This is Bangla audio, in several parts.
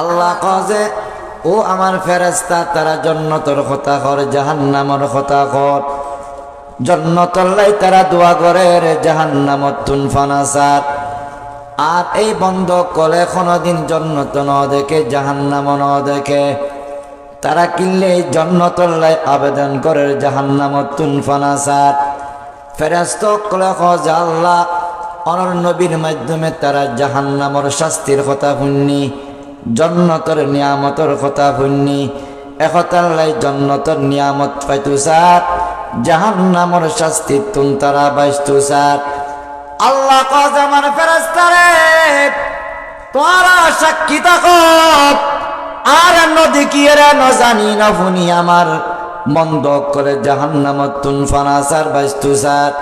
আল্লাহ কজে ও আমার ফেরেস্তা তারা জন্নতর কথা কর জাহান্নামর কথা কর জন্নতল্লাই তারা দোয়া করে রে, জাহান্নামত তুন ফানাসার আর এই বন্ধ কলে কোনোদিন জন্নত ন দেখে জাহান্নাম ন দেখে। তারা কিনলে এই জন্নতল্লাই আবেদন করে, জাহান্নামত তুন ফানাসার ফেরেস্ত কলে কজ আল্লাহ, অনর নবীর মাধ্যমে তারা জাহান্নামর শাস্তির কথা শুননি। জন্নতর নিয়ামতর কথা শুননি একতাল্লাই জন্নতর নিয়ামত পাইতু সার জাহান্নামর শাস্তি তুন তারা বাইস্তু সার আল্লাহ কজ আমার ফেরেস্তারে তোরা সাক্ষী থাকো, আর নদী কি এরা ন জানি না শুনি আমার, বন্ধ করে জাহান জাহান্নামত তুন ফানাসার বাইস্তু সার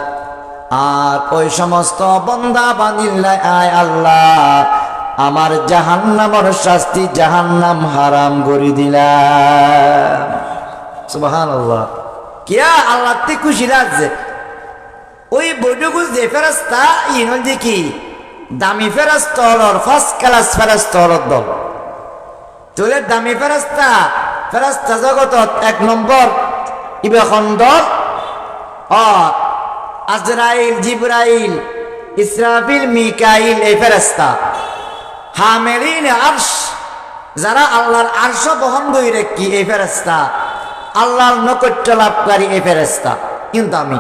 আর ওই সমস্ত বন্দা বানিল্লাই আয় আল্লাহ আমার জাহান্নামর শাস্তি জাহান্নাম হারাম করি দিলাম। সুবাহান আল্লাহ কিয়া আল্লাহ তে খুশি লাগছে ওই বৈঠকুল যে ফেরাস্তা যে কি? দামি ফেরাস্তা হলর ফার্স্ট ক্লাস ফেরাস্তা হলর দল। তোলে দামি ফেরাস্তা ফেরাস্তা জগতত এক নম্বর ইবেখন দল অ, আজরাইল, জিব্রাইল, ইসরাফিল, মিকাইল, এই ফেরেস্তা হামেলিন আরশ, যারা আল্লাহর আরশ বহন করে রেখি এই ফেরেস্তা আল্লাহর নৈকট্য লাভকারী এই ফেরেস্তা কিন্তু আমি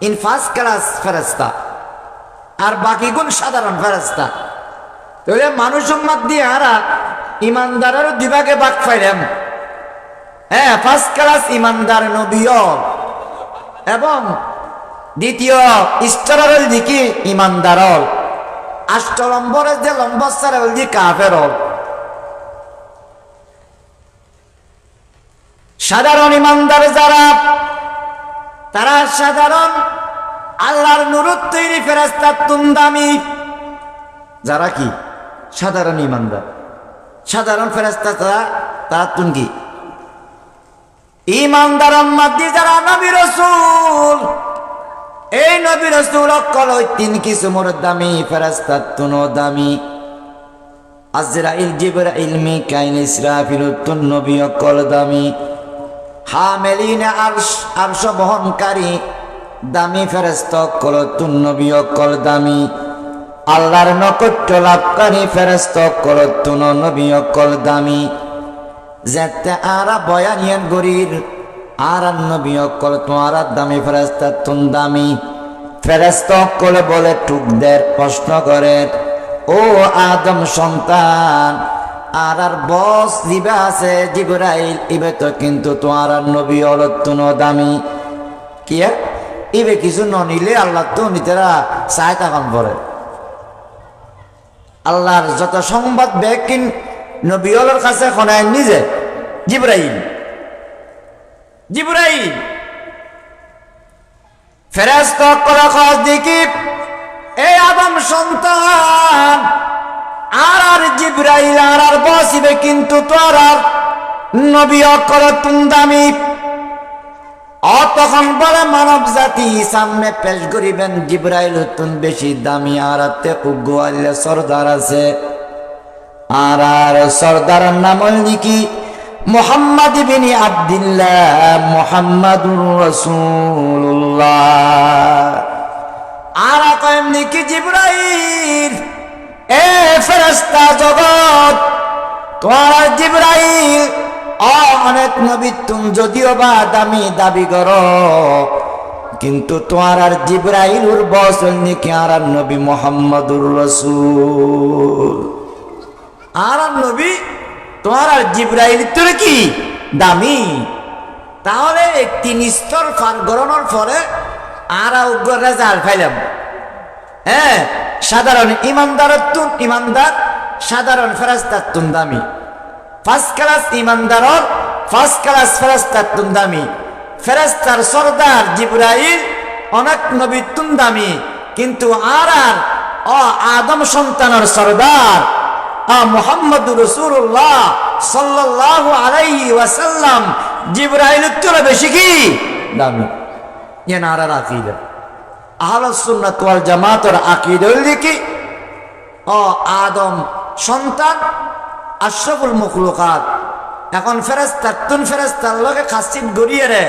ইন ফার্স্ট ক্লাস ফেরেস্তা আর বাকি গুণ সাধারণ ফেরেস্তা তাহলে মানুষ উম্মাদ দিয়ে হারা ইমানদারের দিবাকে বাক পাইলাম। হ্যাঁ ফার্স্ট ক্লাস ইমানদার নবীয় এবং দ্বিতীয় স্তরের দিকে ইমানদার আষ্ট নম্বরে যে সারে দি কাফের সাধারণ ইমানদার যারা, তারা সাধারণ আল্লাহর নুরুত তৈরি ফেরাস্তার তুমদামি। যারা কি? সাধারণ ইমানদার। সাধারণ ফেরাস্তা তারা তারা কি? ইমানদার যারা নবী রসুল। এই নবী রসুল অকল ওই তিন কিসুমর দামি ফেরাস্তার তুনো দামি। আজরাইল, জিবরাইল, মিকাইল, ইসরাফিল তুন নবী অকল দামি। হামেলিন, আরশ আরশ বহনকারী দামি ফেরেস্ত অকল তুন নবী অকল দামি। আল্লাহর নকট্য লাভকারী ফেরেস্ত অকল তুন নবী অকল দামি। যেতে আরা বয়ানিয়ান গরির আর নবী অকল তোমার দামি ফেরেস্তা তুন দামি। ফেরেস্ত অকল বলে টুকদের প্রশ্ন করে, ও আদম সন্তান, আর আর বস দিবে আছে জিবরাইল, ইবে তো কিন্তু তোমার নবী অলতুন দামি। কি ইবে কিছু ন নিলে আল্লাহ তো নিতেরা চায় তখন পরে আল্লাহর যত সংবাদ বেকিন নবীলের কাছে খনায় নিজে, জিব্রাইল। সন্তান, আর আর বসিবে কিন্তু তোর আর নবী অকর তুন্দামি। অ তখন বলে মানব জাতি সামনে পেশ করিবেন, জিব্রাইল হতুন বেশি দামি, আর আতে সর্দার আছে। আর আর সর্দার নাম লিখি মোহাম্মদ বিনি আবদুল্লাহ মোহাম্মদুর রসুল্লাহ আর কয়েম লিখি জিব্রাইল? এ ফেরস্তা জগৎ, তোমার জিব্রাইল অনেক নবী তুম যদিও বা দামি দাবি কর, কিন্তু তোমার আর জিব্রাইলুর বসল নাকি আর আর নবী মোহাম্মদুর রসুল? আর নবী তোমার আর জিব্রাইল তোর কি? দামি। তাহলে তিন স্তর ফার পরে আর উগ্র রেজাল্ট হ্যাঁ সাধারণ ইমানদার তুন ইমানদার, সাধারণ ফেরাস্তার তুন দামি। ফার্স্ট ক্লাস ইমানদার ফার্স্ট ক্লাস ফেরাস্তার তুন দামি। ফেরাস্তার সর্দার জিব্রাইল অনেক নবী দামি। কিন্তু আর আর আদম সন্তানের সর্দার মোহাম্মদ রসুল্লাহ সাল্লাহ আলাইহি ওয়াসাল্লাম। কি? আদম সন্তান, আশরাফুল মখলুকাত। এখন ফেরেস্তার তুন ফেরেস্তার লগে খাসিন গড়িয়ে রে।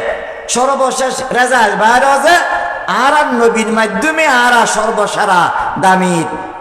সর্বশেষ রেজাল্ট বাইরে আর নবীর মাধ্যমে আর সর্বসারা দামির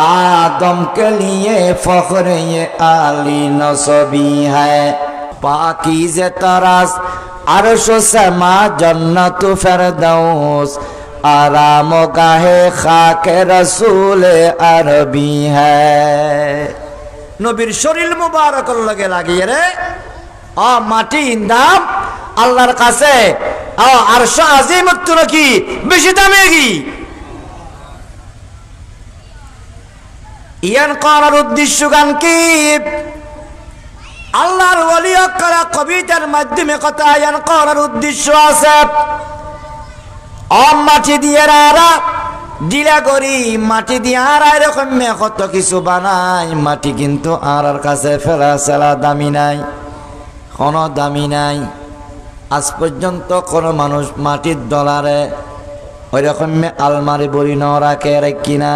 आदम के लिए फख्र ये आली नसबी है पाकीज़ तरास अरश समा जन्नत फिरदौस आराम गाहे खाक रसूल अरबी है নবীর শরীর মুবারক লগে লাগিয়ে রে অ মাটি ইন্দাম আল্লাহর কাছে অ আরশ আজিম কি বেশি দামে কি ইয়ান করার উদ্দেশ্য গান কি? আল্লাহর ওলি করা কবিতার মাধ্যমে কথা ইয়ান করার উদ্দেশ্য আছে। মাটি দিয়ে রারা ডিলা করি, মাটি দিয়ে আর এরকম কত কিছু বানাই মাটি কিন্তু আর আর কাছে ফেলা সেলা দামি নাই, কোনো দামি নাই। আজ পর্যন্ত কোনো মানুষ মাটির ডলারে ওই রকম আলমারি বড়ি ন রাখে কিনা।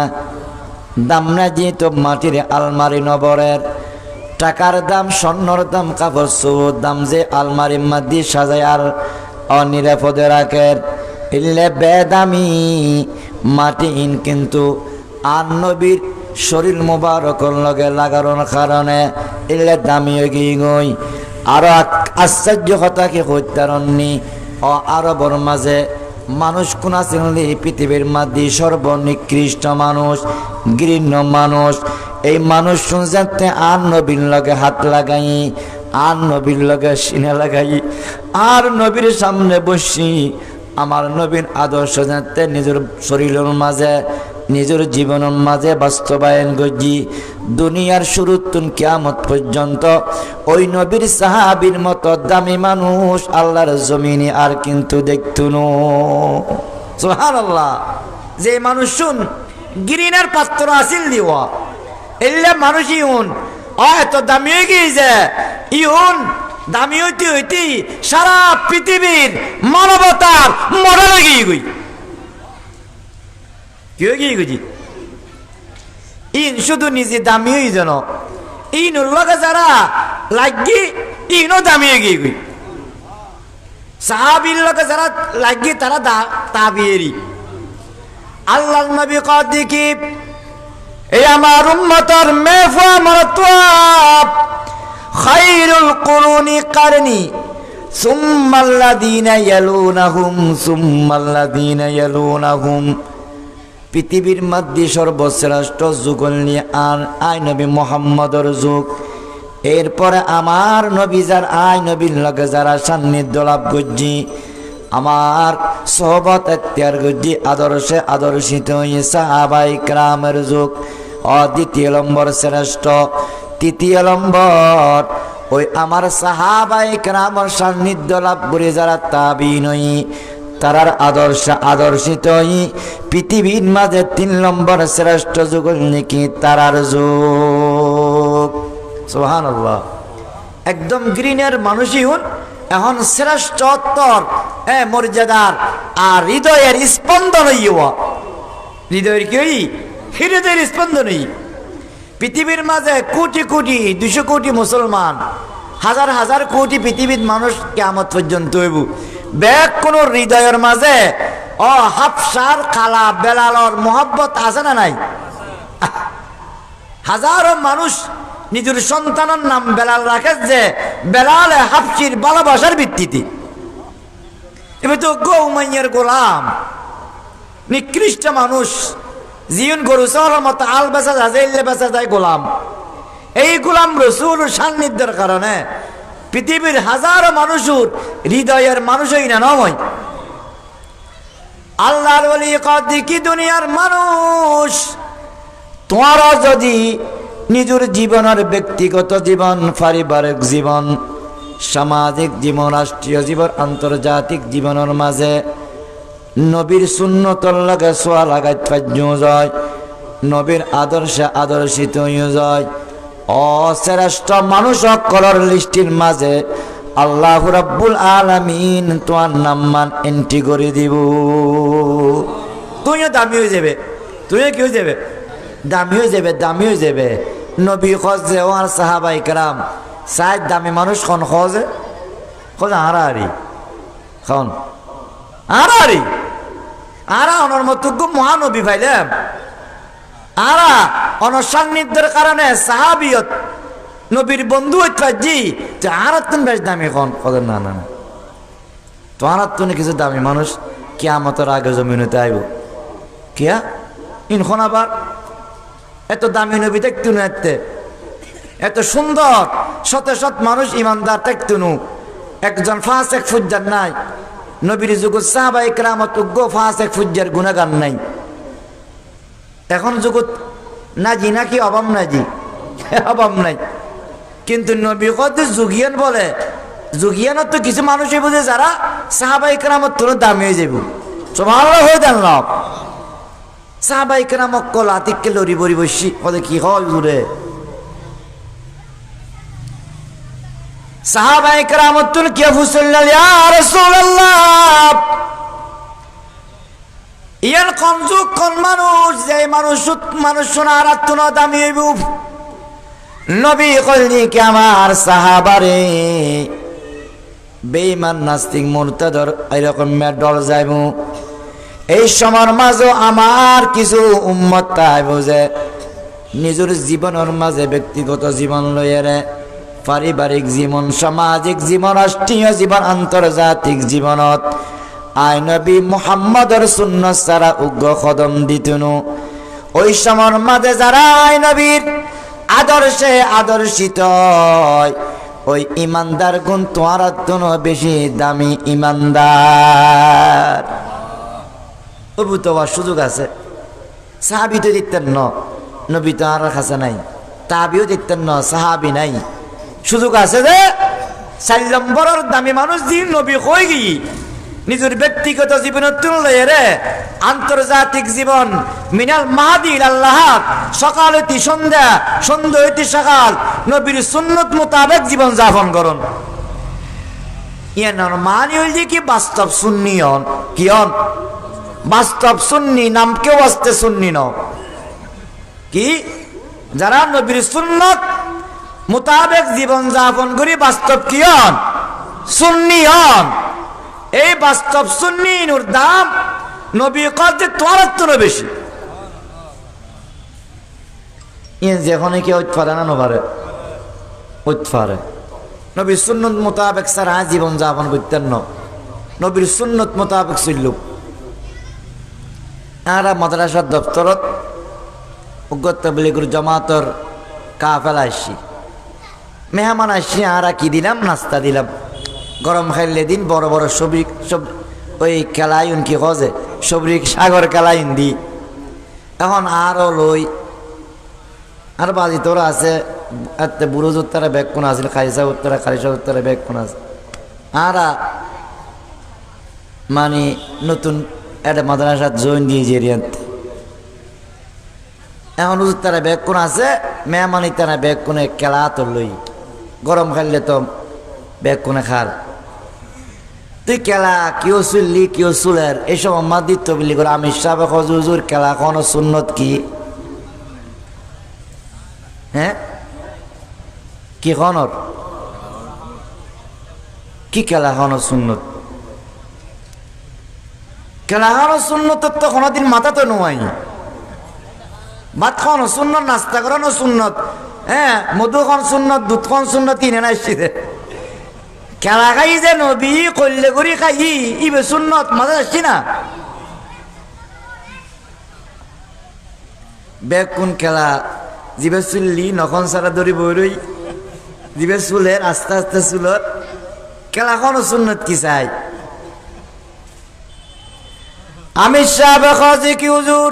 দাম না যেহেতু মাটির আলমারি নবরের। টাকার দাম, স্বর্ণর দাম, কাপড় সবুর দাম যে আলমারি মাদি সাজায় আর অনিরাপদে রাখে। ইল্লে বেদামি, মাটি ইন কিন্তু আর নবীর শরীর মোবারকর লগে লাগানোর কারণে ইল্লে দামি গই। আরও আশ্চর্য কথা কি হত্যারণ্যি ও আরবর মাঝে মানুষ কোন আছে পৃথিবীর মাধ্যমে সর্বনিকৃষ্ট মানুষ গৃহ মানুষ। এই মানুষ শুনতে আর নবীর লগে হাত লাগাই, আর নবীর লগে সিনে লাগাই, আর নবীর সামনে বসি। আমার নবীন আদর্শ জানতে নিজের শরীরের মাঝে নিজের জীবনের মাঝে বাস্তবায়ন গজি দুনিয়ার শুরুতুন কিয়ামত পর্যন্ত ওই নবীর সাহাবির মতো দামি মানুষ আল্লাহর জমিনে আর কিন্তু দেখতুন। সোহান আল্লাহ যে মানুষ শুন, গিরিনার পাত্র আসিল দিওয়া এলে মানুষ ইউন অ এত দামি হয়ে গিয়েছে। ইউন দামি হইতে হইতে সারা পৃথিবীর মানবতার মরা লাগিয়ে গই। কি হয়ে ইন শুধু নিজে দামি হয়ে যেন ইন লগে যারা লাগি ইনও দামি হয়ে গিয়ে গই সাহাবির লগে যারা লাগি, তারা তাবিয়েরি আল্লাহ নবী কদি কি এই আমার উম্মতর মেফা মরত্বাব খাইরুল কুরুনি কারনি, সুম্মাল্লাযীনা ইয়ালুনাহুম সুম্মাল্লাযীনা ইয়ালুনাহুম। পৃথিবীর মধ্যে সর্বশ্রেষ্ঠ যুগল নিয়ে আর আই নবী মোহাম্মদর যুগ। এরপরে আমার নবী যার, আই নবীর লগে যারা সান্নিধ্য লাভ করছি, আমার সহবত এত্যার গজ্জি আদর্শে আদর্শিত সাহাবাই ক্রামের যুগ। অদ্বিতীয় নম্বর শ্রেষ্ঠ, তৃতীয় নম্বর, ওই আমার সাহাবাই ক্রামর সান্নিধ্য লাভ করে যারা তাবি নই তারার আদর্শ আদর্শিত পৃথিবীর মাঝে তিন নম্বর শ্রেষ্ঠ যুগ নাকি তারার যুগ। সোহান একদম গ্রিনের মানুষই হন, এখন শ্রেষ্ঠত্তর এ মর্যাদার, আর হৃদয়ের স্পন্দন হৃদয়ের কি হৃদয়ের স্পন্দন পৃথিবীর মাঝে কোটি কোটি, দুশো কোটি মুসলমান, হাজার হাজার কোটি পৃথিবীর মানুষ কেমন পর্যন্ত হইব। ব্যাগ কোন হৃদয়ের মাঝে ও হাফসার খালা বেলালর মোহব্বত আছে না নাই? হাজারো মানুষ নিজের সন্তানের নাম বেলাল রাখে যে বেলালে হাফসির ভালোবাসার ভিত্তিতে। এবার তো গৌমাইয়ের গোলাম, নিকৃষ্ট মানুষ, জীবন গরু চলার মতো আল বেচা যায় বেচা যায় গোলাম। এই গোলাম রসুল সান্নিধ্যের কারণে পৃথিবীর হাজারো মানুষের হৃদয়ের মানুষই না নয়। আল্লাহর বলি কি দুনিয়ার মানুষ? তোমারও যদি নিজের জীবনের ব্যক্তিগত জীবন, পারিবারিক জীবন, সামাজিক জীবন, রাষ্ট্রীয় জীবন, আন্তর্জাতিক জীবনের মাঝে নবীর শূন্যতর লাগে সোয়া লাগাই যায়, নবীর আদর্শে আদর্শিত যায় অশ্রেষ্ঠ মানুষ কলর লিস্টির মাঝে আল্লাহ রাব্বুল আলামিন তোমার নাম মান এন্ট্রি করে দিব। তুইও দামি হয়ে যাবে তুইও কি হয়ে যাবে? দামি হয়ে যাবে, দামি হয়ে যাবে। নবী খোঁজে, ও আর সাহাবাই কারাম সাইড দামি মানুষ খন খোঁজে? খোঁজে হারাহারি। খন হারাহারি। আরা অনর মতজ্ঞ মহানবী ভাইলাম আরা অনসান্নিধ্যের কারণে সাহাবিয়ত, নবীর বন্ধু জি তো আর তুমি বেশ দামি খন কত না না না। তোমার তুমি কিছু দামি মানুষ কিয়ামতের আগে জমিনতে আইব। কিয়া? ইনখন আবার? এত দামি নবী দেখতু এতে। এত সুন্দর শত শত মানুষ ইমানদার দেখতু নু। একজন ফাঁস এক ফুজ্জার নাই। নবীর যুগ সাহাবা ইকরামত উগ্র ফাঁস এক ফুজ্জার গুণাগান নাই। এখন যুগত নাজি নাকি অভাব নাজি? অভাব নাই। কিন্তু নবী কত যুগিয়ান বলে, যুগিয়ানত তো কিছু মানুষই বুঝে, যারা সাহাবাই কেরামত তোর দামি হয়ে যাব সবার হয়ে না সাহাবাই কেরামক কল আতিককে লড়ি বড়ি বসি ওদের কি হয় দূরে সাহাবাই কেরামত তুল কে ফুসল্লা রাসূলুল্লাহ? ইয়ার কম যুগ কোন মানুষ, যে মানুষ মানুষ শোনার আত্মন দামি নবী কইলি কি আমার সাহাবারে বেইমান নাস্তিক, মুরতাদর এরকম ডর যাইব। এই সময়ের মাঝে আমার কিছু উম্মত তাই বুঝে নিজের জীবনের মাঝে ব্যক্তিগত জীবন লইয়ারে পারিবারিক জীবন, সামাজিক জীবন, রাষ্ট্রীয় জীবন, আন্তর্জাতিক জীবনত আই নবী মুহাম্মদর শূন্য সারা উগ্র কদম দিতুনু। ওই সময়ের মাঝে যারা আই নবীর আদর্শে আদর্শিত ওই ইমানদার গুণ তোমার জন্য বেশি দামি ইমানদার। তবু তো সুযোগ আছে। সাহাবি তো দেখতেন ন, নবী তো আর কাছে নাই। তাবিও দেখতেন ন, সাহাবি নাই। সুযোগ আছে যে চার নম্বরের দামি মানুষ দিন নবী কই গিয়ে নিজের ব্যক্তিগত জীবনের তুলনায় রে আন্তর্জাতিক জীবন, মিনাল মাহাদিল আল্লাহ সকাল হইতে সন্ধ্যা সন্ধ্যা হইতে সকাল, নবীর সুন্নত মোতাবেক জীবন যাপন করুন। ইয়ানোর মানি হইল কি বাস্তব সুন্নি হন? কি হন? বাস্তব সুন্নি নাম কেউ আসতে সুন্নি ন কি? যারা নবীর সুন্নত মোতাবেক জীবন যাপন করি, বাস্তব কি হন? সুন্নি হন। এই বাস্তব সুন্নিনুর দাম নবী কদে তোমার তো বেশি। যেখানে কেউ উৎপারে না নবারে? উৎপারে নবীর সুন্নত মোতাবেক সারা জীবন যাপন করতেন নবীর সুন্নত মোতাবেক চলল আর মাদ্রাসার দপ্তরত উগত বলিগুর জমাতর কাফেলা আসছি। মেহমান আসছি, আর কি দিলাম? নাস্তা দিলাম। গরম খাইলে দিন বড় বড় সবরি সব ওই কেলাইন কি খোঁজে সবরি সাগর কেলাইন দি। এখন আরও লই। আর বাজি তোর আছে এতে বুড়োজ উত্তরে ব্যাগ কোন আছে, খাইসা উত্তরে খাইসা উত্তরে ব্যাগ কোন আছে। আর মানে নতুন একটা মাদ্রাসা জয়েন দিয়ে জেরিয়াত এখন উত্তরে ব্যাগ কোন আছে, মেহমানি তারা ব্যাগ কোনে কেলা তোর লই। গরম খাইলে তো ব্যাগ কোনে খার। তুই কেলা কেউ চুললি কেউ চুলের, এইসব আমার দিত বলি করে। আমি সাবে হজুর কেলা কোনো সুন্নত কি? হ্যাঁ? কি খনর? কি কেলা খনর সুন্নত? কেলা খনর সুন্নত তো কোনোদিন মাথা তো নোয়াই ভাত খাওয়ানো সুন্নত, নাস্তা করানো সুন্নত। হ্যাঁ মধু খন সুন্নত দুধ খন সুন্নত কিনে না খেলা খাই যে নবী কল্লে করি খাই, ইবে সুন্নত মাঝে আসছি না? বেগ কোন খেলা? জিবে চুললি, নখন সারা দড়ি বই জিবে চুলের আস্তে আস্তে চুলত খেলাখনও সুন্নত কি চাই? আমি সাহেব কি হুজুর?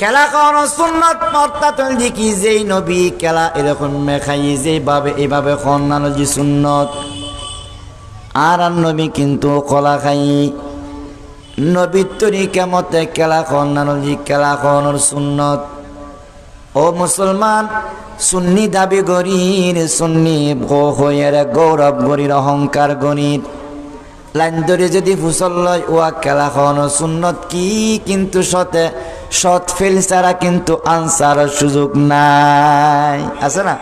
খেলা কোন সুন্নত অর্থাৎ দেখি যেই নবী খেলা এরকম মেখাই যেভাবে এইভাবে খন্নানো সুন্নত। আর আর নবী কিন্তু কলা খাই। নবীর তরিকা মতে খেলা খন্নানো খেলা খনর সুন্নত। ও মুসলমান, সুন্নি দাবি গরির, সুন্নি হইয়ের গৌরব গরির, অহংকার গণিত লাইন ধরে যদি ফুসল লয়, ওয়া খেলা খাওয়ানো সুন্নত কি কিন্তু সতে সৎ ফেল ছাড়া কিন্তু আনসার সুযোগ নাই। আছে না?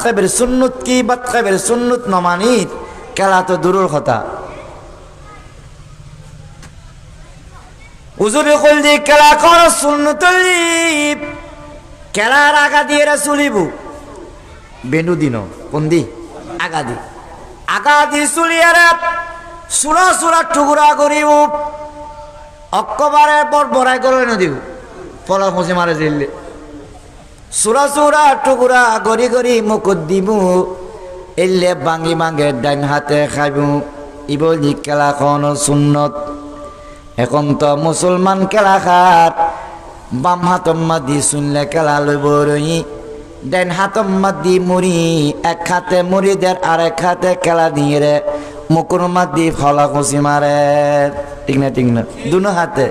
খাইবের সুন্নত কি? খাইবের সুন্নত নমানি খেলা তো দূরের কথা। হুজুরে কইল যে, খেলা কর সুন্নত খেলার আগা দিয়ে চলিব। বেনু দিন কোন দি আগা দি। আগা দি চলিয়ারে সুরা সুরা টুকুরা করিব। অক্কবারে বর বড়াই করে নদিব ফলা খুঁজে মারে দিল্লি সুরা সুরা টুকুরা গড়ি গড়ি মুকুট দিব এলে বাঙি বাঙে ডাইন হাতে খাইব ইবলি খেলা খন সুন্নত। এখন তো মুসলমান খেলা খাত বাম হাতম্মা দি শুনলে খেলা লইব রই ডাইন হাতম্মা দি মুড়ি, এক হাতে মুড়ি দেয় আর এক হাতে খেলা দিয়ে রে মুকুর দি ফলা খুশি মারে ঠিক না ঠিক না দুনো হাতে।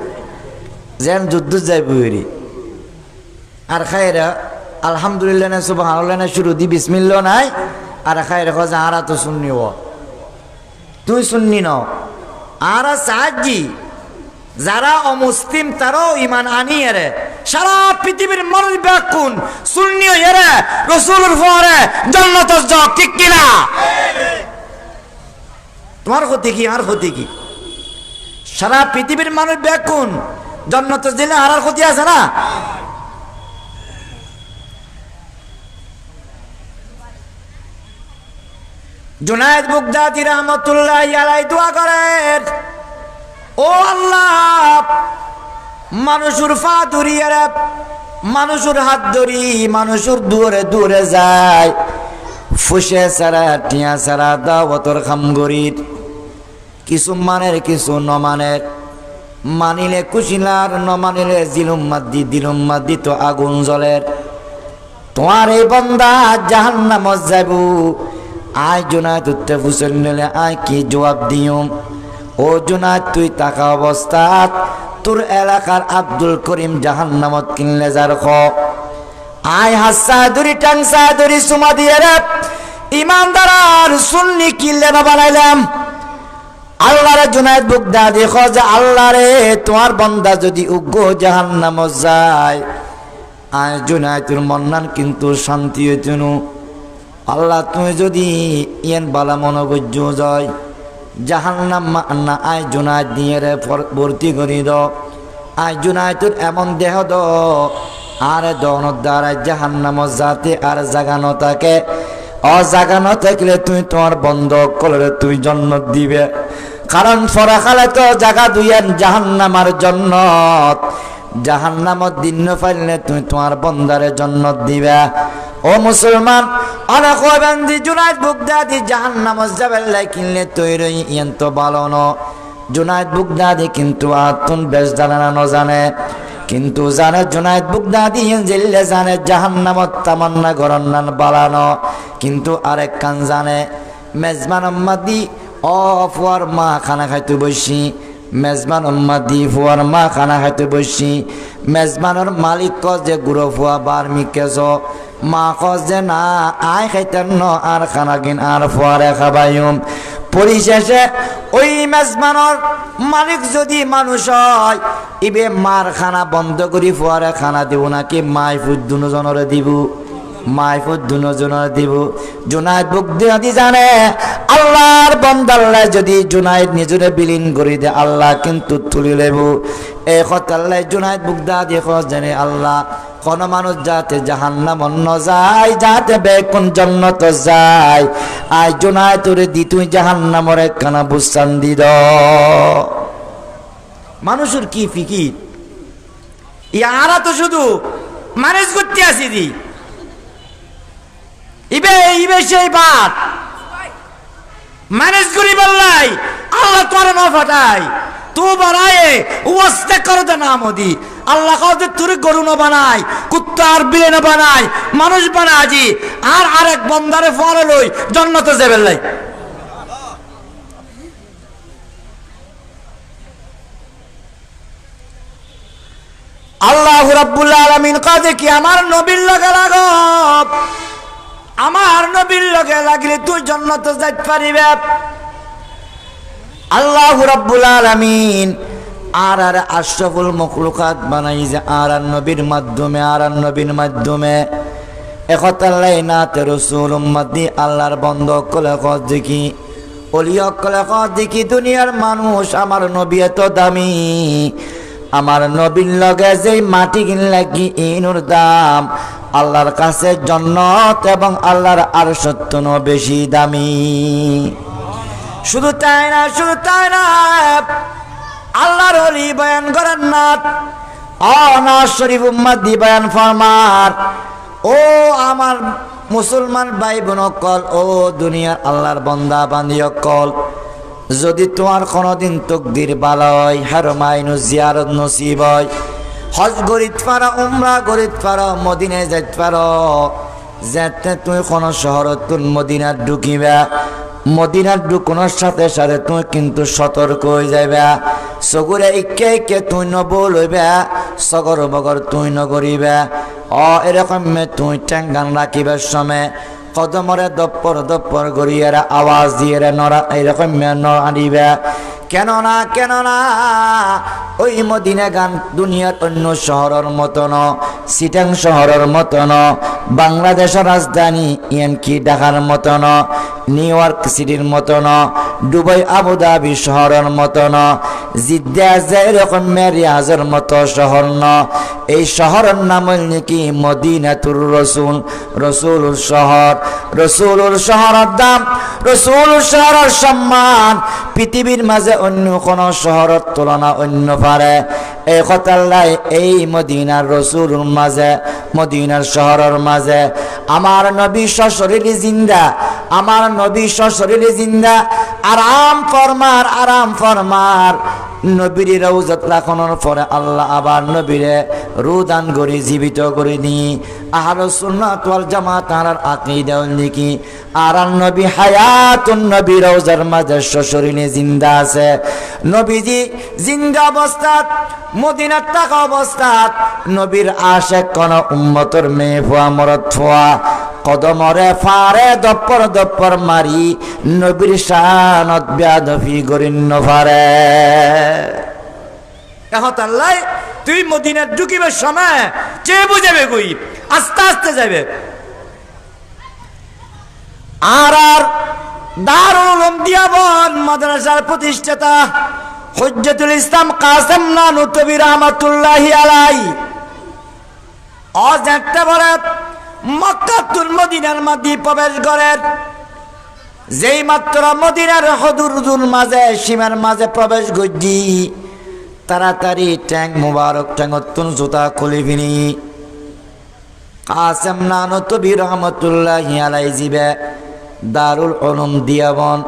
যেন যুদ্ধ যাই বুড়ি আর খাইরা আলহামদুলিল্লাহ না সুবাহ না শুরু দি বিসমিল্ল নাই। আর খাইরা খোঁজা আরা তো শুননি ও। তুই শুননি ন আর সাহায্যি। যারা অমুসলিম তারাও ইমান আনি এরে। সারা পৃথিবীর মানুষ ব্যাকুন শূন্য এরে। রসুলের পরে জন্নত ঠিক কিনা? তোমার ক্ষতি কি? আর ক্ষতি কি? সারা পৃথিবীর মানুষ ব্যাকুন জন্নত দিলে আর ক্ষতি আছে না? জুনায়দ বুগদাদি রহমতুল্লাহ আলাই দোয়া করেন, ও আল্লাহ, মানুষের ফা ধরিয়ে মানুষের হাত ধরি, মানুষের দূরে দূরে যায় ফুসে সারা, টিয়া সারা, দাওয়াতর খামগরির। কিছু মানের, কিছু নমানের মানিলে কুশিলার নমানিলে দিলুম মাদ্দি তো আগুন জলের তোমার এই বন্দা জাহান্নামত যাবু আয় জোনায় তুতে ফুসল নিলে আয় কি জবাব দিয়ম? ও জোনায় তুই তাকা অবস্থাত তোর এলাকার আব্দুল করিম জাহান্নামত কিনলে যার খ। আয় হাসা দুরি টাংসা দুরি সুমা দিয়ে রে। ইমানদার সুন্নি কিনলে না বানাইলাম। আল্লাহরে জুনায়দ বুকদা দেখো যে আল্লাহ রে তোমার বন্দা যদি উগ্র জাহান্নাম যায়। আয় জুনায়তুর মন্নান কিন্তু শান্তি হইতনু আল্লাহ তুমি যদি ইয়েন বালা মনোবজ্য যায়, জাহান্নাম না আয় জুনায়দ দিয়ে রে ভর্তি করি দ আয় জুনায়তুর এমন দেহ দ আর দনত দ্বারা জাহান্নাম যাতে আর জাগানো থাকে। অজাগানো থাকলে তুই তোমার বন্ধ করলে তুই জন্ম দিবে। কারণ ফরাখালে তো জাগা দুইয়েন জাহান্নামার জন্নত। জাহান্নামত দিন পাইলে তুই তোমার বন্দারে জন্নত দিবে। ও মুসলমান, অনেক বান্দি জুনাইদ বুগদাদি জাহান্নামত যাবে কিনলে তৈরি ইয়ান তো ভালো ন জুনাইদ বুগদাদি কিন্তু আতুন বেশ জানে না জানে। কিন্তু জানে জুনাইদ বুগদাদি জেলে জানে জাহান্নামত তামান্না গরন্নান বালানো। কিন্তু আরেক কান জানে, মেজবান আম্মাদি অ, ফুয়ার মা খানা খাইতে বসি। মেজবান উম্মাদি, ফুয়ার মা খানা খাইতে বসি। মেজবানের মালিক কজ যে গুড়ো ফুয়া বার মিকেছ। মা কজ যে না, আয় খাইতেন ন, আর খানা কিন আর ফুয়ারে খাবাইম পরিশেষে ওই মেজবানের মালিক যদি মানুষ হয়, ইবে মার খানা বন্ধ করি, ফুয়ারে খানা দিব নাকি? মাই ফুট দুজনরে দিব মাইফুদ দুজনের দিব। জুনাইদ বুক দি জানে, আল্লাহর বন্দাল্লাহ যদি জুনাইদ নিজরে বিলীন করি দে, আল্লাহ কিন্তু তুলি লেব। এই কথাল্লাই জুনাইদ বুক দা দিয়ে জানে, আল্লাহ কোন মানুষ যাতে জাহান্নাম অন্য যায়, যাতে বেকুন জন্নত যায়। আই জুনাই তোরে দি, তুই জাহান্নামর একখানা বুসান দি দ। মানুষের কি ফিকির? ইয়ারা তো শুধু ম্যানেজ করতে আসি দি। ইবে ইবে সেই বাদ। ম্যানেজ করি বললাই, আল্লাহ তোর না ফাটাই। তু বানায় ওয়াস্তে করে দে না মোদি। আল্লাহ কাউকে তুই গরু ন বানায় কুত্তা আর বিলে ন বানায় মানুষ বানায় জি আর আরেক বন্দারে ফলে লই, জন্নতে যাবে লাই। আল্লাহ রাব্বুল আলামিন কাজে কি আমার নবীর লগে লাগব? আমার নবীর লগে লাগলে তুই জন্নত যাইতে পারিবে। আল্লাহ রাব্বুল আলামিন আর আর আশরাফুল মখলুকাত বানাই যে আর আর নবীর মাধ্যমে, আর আর নবীর মাধ্যমে। একতাল্লাই নাতে রসুল উম্মাদি আল্লাহর বন্ধ কলে কত দেখি। অলিয় কলে কত দেখি, দুনিয়ার মানুষ আমার নবী এত দামি। আমার নবীর লগে যেই মাটি কি ইনুর দাম। আল্লাহর কাছে জন্নত এবং আল্লাহর আর সত্য বেশি দামি। শুধু তাই না, শুধু তাই না আল্লাহর অলি বয়ান করেন না। অনা শরীফ উম্মাদি বয়ান ফরমার, ও আমার মুসলমান ভাই বোন কল ও দুনিয়ার আল্লাহর বন্দা বান্ধি কল যদি তোমার কোনোদিন তকদির বালয় হারমাইনু জিয়ারত নসিব হজ গরিত পারো, উমরা গরিত পারো, মদিনায় যাইতে পারো, যেতে তুমি কোনো শহরত মদিনার ঢুকিবা মদিনার ঢুকনোর সাথে সাথে তুই কিন্তু সতর্ক হয়ে যাবে সগুরে ইকে ইকে তুই নবল হইবে সগর বগর তুই নগরিবে। অ, এরকম তুই ট্যাঙ্গান রাখিবার সময় কদমরে দপ্পর দপ্পর গড়িয়ারা আওয়াজ দিয়ে নড়া, এরকম না কেন না ওই মদিনা গান দুনিয়ার অন্য শহরের মতন সিটাং শহরের মতন বাংলাদেশের রাজধানী ইয়ানকি ঢাকার মতন, নিউ ইয়র্ক সিটির মতন, দুবাই আবুধাবি শহরের মতন, জিদ্দা যে এরকম মেরিয়াজের মতো শহর ন। এই শহরের নাম নাকি মদিনাতুর রসুল রসুলুর শহর। রসুলুর শহরের দাম রসুলুর শহরের সম্মান। পৃথিবীর মাঝে অন্য কোন শহরের তুলনা অন্য পারে। এই কথাল্লাই এই মদিনার রসুলুর মাঝে, মদিনার শহরের মাঝে। আমার নবী সশরীরে জিন্দা, আমার নবী সশরীরে জিন্দা। আরাম ফরমার আরাম ফরমার। নবীর রৌজত রাখানোর পরে আল্লাহ আবার নবীরে রুদান করে, জীবিত করে নি। আহার সুন্নাত ওয়াল জামাত তার আকীদা লিখি আর নবী হায়াতুন নবী রৌজার মাঝে শরীরে জিন্দা আছে। নবীজি জিন্দা অবস্থাত, মদিনার থাকা অবস্থাত, নবীর আশেক কোন উম্মতর মেয়ে ফুয়া মরত ফুয়া কদমরে ফারে দপ্পর দপ্পর মারি, নবীর শানত ব্যাধফি গরিন্ন ফারে। এখন আল্লাহ, তুই মদিনার ঢুকিবার সময় চেয়ে বুঝাবে কই? আস্তে আস্তে যাবে আর আর দারুল দিয়াবন মাদ্রাসার প্রতিষ্ঠাতা হজ্জতুল ইসলাম কাসেম নানু তবি রহমাতুল্লাহি আলাই অজ একটা বলে মক্কাতুল মদিনার মাদি প্রবেশ করেন। যেই মাত্র মদিনার হদুরদুর মাঝে, সীমার মাঝে প্রবেশ করছি, তাড়াতাড়ি ট্যাঙ্ক মুবারক ট্যাঙ্গতুন জুতা খুলে ফিনি কাসেম নানো তবি রহমতুল্লাহ আলাই জিবে দারুল উলুম দিয়াবন।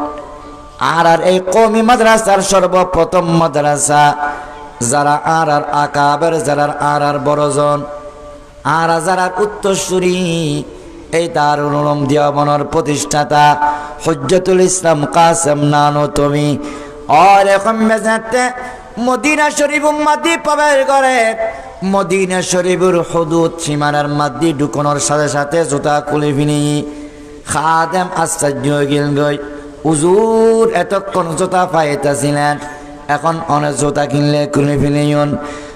আর আর এই কমি মাদ্রাসার সর্বপ্রথম মাদ্রাসা, যারা আর আর আকাবের, যারা আর আর বড়জন, আর যারা উত্তরসূরি, এই দারুল উলুম দিয়াবনের প্রতিষ্ঠাতা হজ্জতুল ইসলাম কাসেম নানো তুমি। আর এখন মেজাতে মদিনা শরীফ মাদি প্রবেশ করে। মদিনা শরীফের হদুদ সীমানার মাদি ঢুকনোর সাথে সাথে জুতা খুলে ফিনি খাদেম আশ্চর্য গেল গই উজুর এতক্ষণ জুতা পাইতেছিলেন। এখন অনেক জুতা কিনলে খুলে ফিলিয়ন।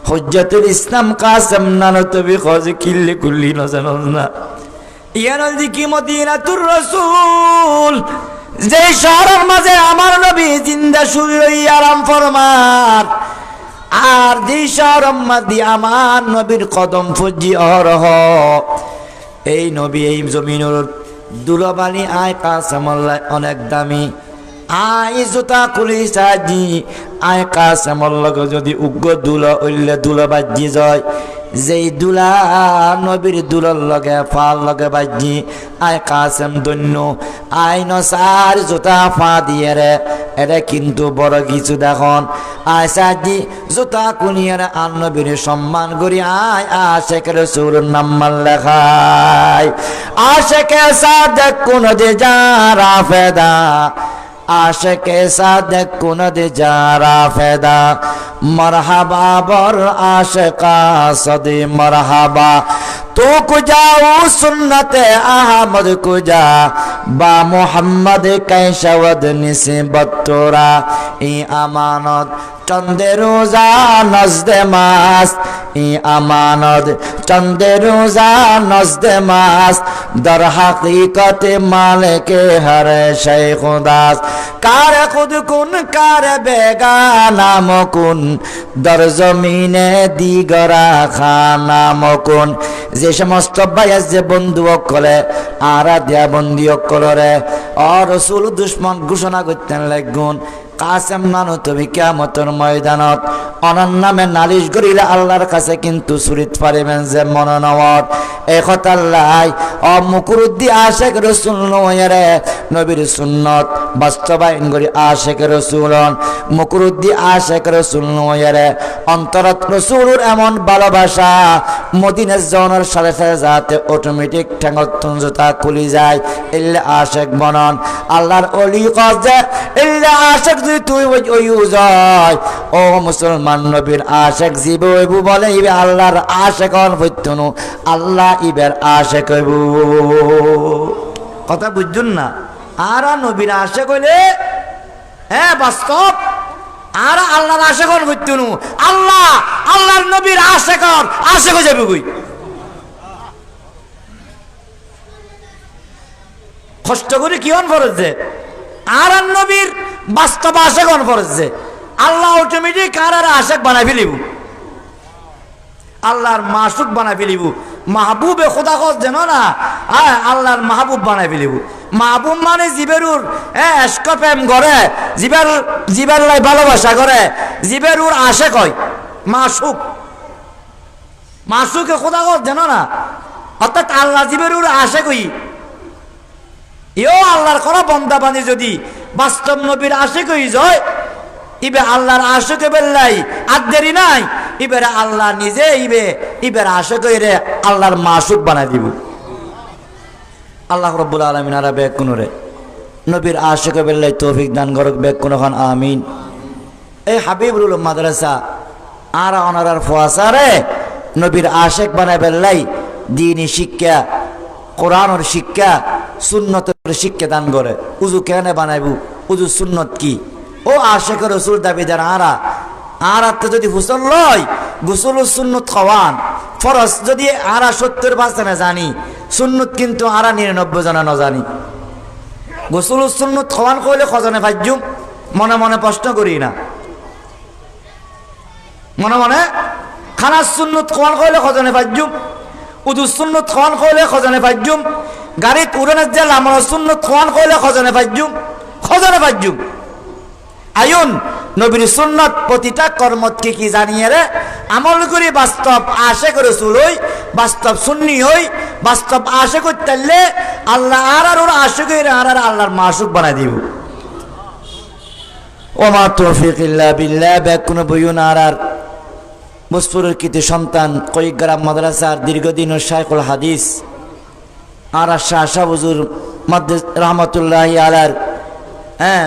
হজ্জতুল ইসলাম কাসেম নানো তবে খোঁজে কিনলে খুললি না জানো না। ইয়ানল দিকি মদিনাতুর রসুল? যে শহরের মাঝে আমার নবী জিন্দা শুরু আরাম ফরমার। আর যে শহরের মাঝে আমার নবীর কদম ফুজি অহরহ এই নবী এই জমিনুর দুলবানি আয় কাসামল্লায় অনেক দামি। আই জোতা খুলি সাজি, আয় কাসামল লগে যদি উগ্র দুল উল্লে দুল বাজি যায়। যেই দুলা নবীর দুলর লগে ফাল লগে বাজি আয় কাসেম দন্য আই নসার জোতা ফা দিয়ে রে এটা কিন্তু বড় কিছু দেখুন। আয়সাজি জুতা কুনিয়ার আর নবীর সম্মান করি, আয় আশেখ রসুল নাম্মাল লেখায়। আশেখে সাদেক কোন যে যারা ফেদা আশেকে সাদেক কুনদ যারা ফেদা মরহাবা বর আশেকা সদি মরহাবা তো কুজাও সুন্নতে আহমদ কুজা বা মোহাম্মদ কৈশবদ নিসিবত তোরা ই আমানত চন্দে রোজা নজদে মাস, ই আমানত। চন্দে রোজা নজদে মাস, দর হাকিকত মালিকে হর শেখ দাস কার খুদ কুন কার বেগানা মকুন দর জমিনে দিগরা খানা মকুন যে সমস্ত বাইয়াস যে বন্ধু অকলে আরা দিয়া বন্দি অকলরে অ রসুল দুশ্মন ঘোষণা করতেন লাগুন কাসেম নানু, তুমি কেমতর ময়দানত। অনন নামে নালিশ করিলে আল্লাহর কাছে কিন্তু সুরিত পারিবেন যে মনোনমত এ কথা লাই অ মুকুরুদ্দি আশেক রসুল নয়রে নবীর সুন্নত বাস্তবায়ন করি আশেক রসুলন। মুকুরুদ্দি আশেক রসুল নয়রে অন্তরত রসুলুর এমন ভালোবাসা মদিনের জনের সাথে সাথে যাতে অটোমেটিক ঠেঙ্গতন জোতা খুলি যায় এলে আশেক বনন। আল্লাহর অলি কজে এলে আশেক যদি তুই ওই যায় ও মুসলমান নবীর আশেক জীব হইবু বলে, ইবে আল্লাহর হন হইতনু আল্লাহ ইবের আশেক হইবু। কথা বুঝছুন না। আর নবীর আশেক হইলে হ্যাঁ বাস্তব। আর আল্লাহর আশেক হন হইতনু আল্লাহ, আল্লাহর নবীর আশেক হন আশেক যাবে কই? কষ্ট করে কি হন ফরজ আর আর নবীর বাস্তব আশেক হন ফরজ আল্লাহ অটোমেটিক আর আর আশেক বানাই ফেলিব। আল্লাহর মাসুক বানাই ফেলিব। মাহবুবে খোদা খোঁজ যেন না? হ্যাঁ আল্লাহর মাহবুব বানাই ফেলিব। মাহবুব মানে জীবেরুর হ্যাঁ এসকপেম করে জীবের জীবের লাই ভালোবাসা করে জীবেরুর আশে কয়, মাসুক। মাসুকে খোদা খোঁজ যেন না? অর্থাৎ আল্লাহ জীবেরুর আশে কই? ইও আল্লাহর করা বন্দা বানি যদি বাস্তব নবীর আশে কই যায় ইবে আল্লাহর আশকে বেল্লাই আর দেরি নাই। ইবের আল্লাহ নিজে ইবে, ইবের আশক রে আল্লাহর মাসুক বানাই দিব। আল্লাহ রব্বুল আলমিন আরা বেগ কোনরে নবীর আশকে বেল্লাই তৌফিক দান করক, বেগ কোনখান আমিন। এই হাবিবুল মাদ্রাসা, আর অনারার ফোয়াসারে নবীর আশেক বানাই বেল্লাই দিনী শিক্ষা, কোরআনের শিক্ষা, সুন্নতের শিক্ষা দান করে। উজু কেন বানাইব? উজু সুন্নত কি? ও আশেখ রসুল দাবিদার আরা। আর তো যদি হুসল লয়, গুসল সুন্নত খাওয়ান। ফরস যদি আরা সত্তর পার্সেন্ট জানি, সুন্নত কিন্তু আরা নিরানব্বই জনা ন জানি গোসল সুন্নত খাওয়ান কইলে খজনে ভাজ্যুম মনে মনে প্রশ্ন করি না। মনে মনে? খানার সুন্নত খাওয়ান কইলে খজনে ভাজ্যুম উদু সুন্নত খাওয়ান কইলে খজনে ভাজ্যুম গাড়িত উড়ানের যে লামর সুন্নত খাওয়ান কইলে খজনে ভাজ্যুম খজনে ভাজ্যুম আয়ুন, নবীর সুন্নত প্রতিটা কর্মত কি জানিয়ে রে? আমল করি, বাস্তব আশে করে চুলই বাস্তব সুন্নি হই, বাস্তব আশে করতে আল্লাহ আর আর ওরা আশে করে আর আর আল্লাহর মাসুক বানাই দিব। ওমা তৌফিক ইল্লা কোনো আর আর। মুসপুরের কৃতি সন্তান কয়েকগ্রাম মাদ্রাসার দীর্ঘদিন শাইকুল হাদিস। আর শাহ শাহ হুজুর, মাদ্রাস রহমতুল্লাহ আলার হ্যাঁ